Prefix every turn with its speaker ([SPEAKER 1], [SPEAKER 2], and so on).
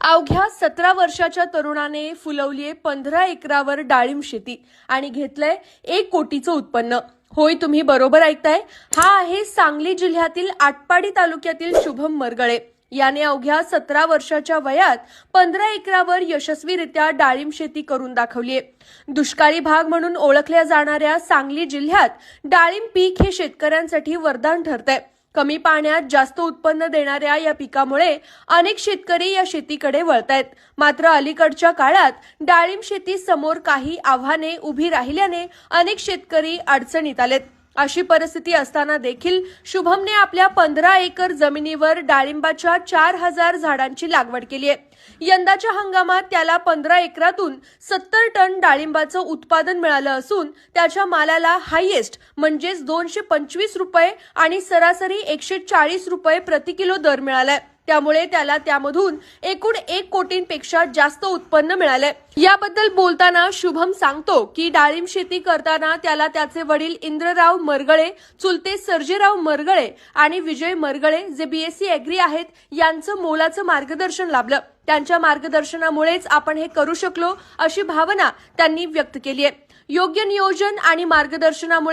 [SPEAKER 1] अवघ्या सतरा वर्षाच्या तरुणाने फुलवलीये पंधरा एकरावर डाळिंब शेती आणि घेतलंय एक कोटीचं उत्पन्न. होय तुम्ही बरोबर ऐकताय. हा आहे सांगली जिल्ह्यातील आटपाडी तालुक्यातील शुभम मरगळे. याने अवघ्या सतरा वर्षाच्या वयात पंधरा एकरावर यशस्वीरित्या डाळिंब शेती करून दाखवलीय. दुष्काळी भाग म्हणून ओळखल्या जाणाऱ्या सांगली जिल्ह्यात डाळिंब पीक हे शेतकऱ्यांसाठी वरदान ठरतंय. कमी पाण्यात जास्त उत्पन्न देणाऱ्या या पिकामुळे अनेक शेतकरी या शेतीकडे वळतायत. मात्र अलीकडच्या काळात डाळिंब शेती समोर काही आव्हाने उभी राहिल्याने अनेक शेतकरी अडचणीत आलेत. अशी परिस्थिती असताना देखील शुभमने आपल्या पंधरा एकर जमिनीवर डाळिंबाच्या चार हजार झाडांची लागवड केली आहे. यंदाच्या हंगामात त्याला पंधरा एकरातून सत्तर टन डाळिंबाचं उत्पादन मिळालं असून त्याच्या मालाला हायएस्ट म्हणजेच दोनशे पंचवीस रुपये आणि सरासरी एकशे चाळीस रुपये प्रति किलो दर मिळालाय. त्यामुळे त्याला त्यामधून एकूण एक कोटींपेक्षा जास्त उत्पन्न मिळालंय याबद्दल बोलताना शुभम सांगतो की डाळिंब शेती करताना त्याला त्याचे वडील इंद्रराव मरगळे चुलते सर्जेराव मरगळे आणि विजय मरगळे जे बीएससी अॅग्री आहेत यांचं मोलाचं मार्गदर्शन लाभलं. त्यांच्या मार्गदर्शनामुळेच आपण हे करू शकलो अशी भावना त्यांनी व्यक्त केली आहे. योग्य नियोजन आणि मार्गदर्शनामुळे